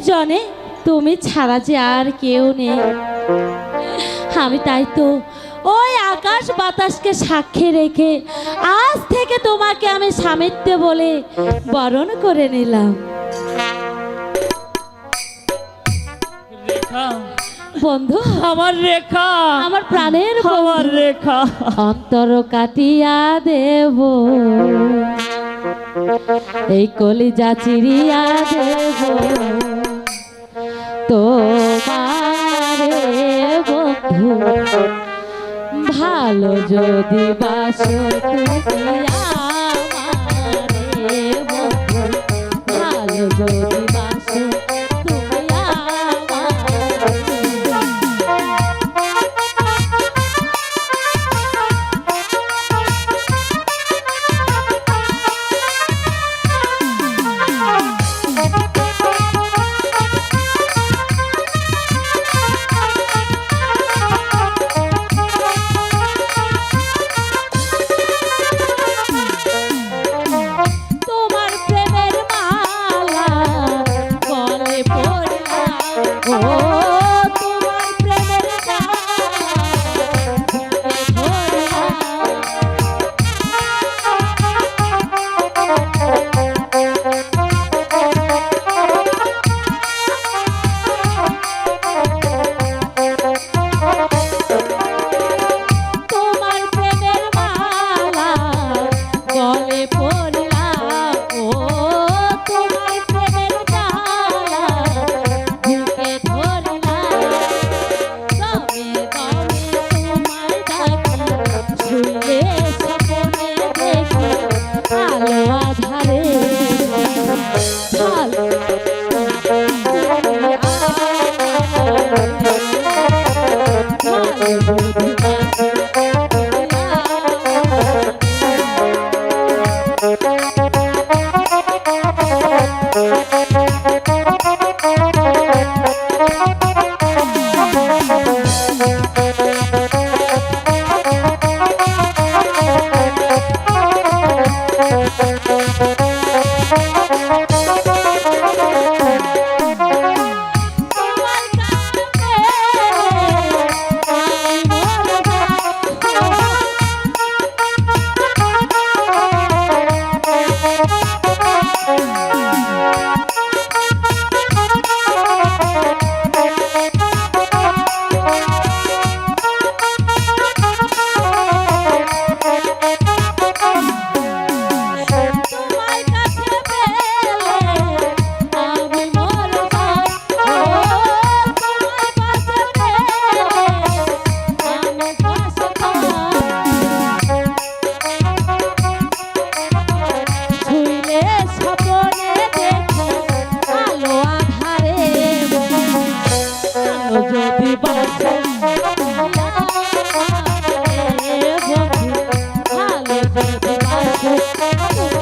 জীবনে তুমি ছাড়া যে আর কেউ নেই। আমি তাই তো ওই আকাশ বাতাসকে সাক্ষী রেখে আজ থেকে তোমাকে আমি স্বামিত্ব বলে বরণ করে নিলাম। বন্ধু। আমার রেখা। আমার প্রাণের আমার রেখা। অন্তর কাটিয়া দেব। এই কলিজা চিরিয়া দেব। ভালো যদি বাসো তুমি Thank you.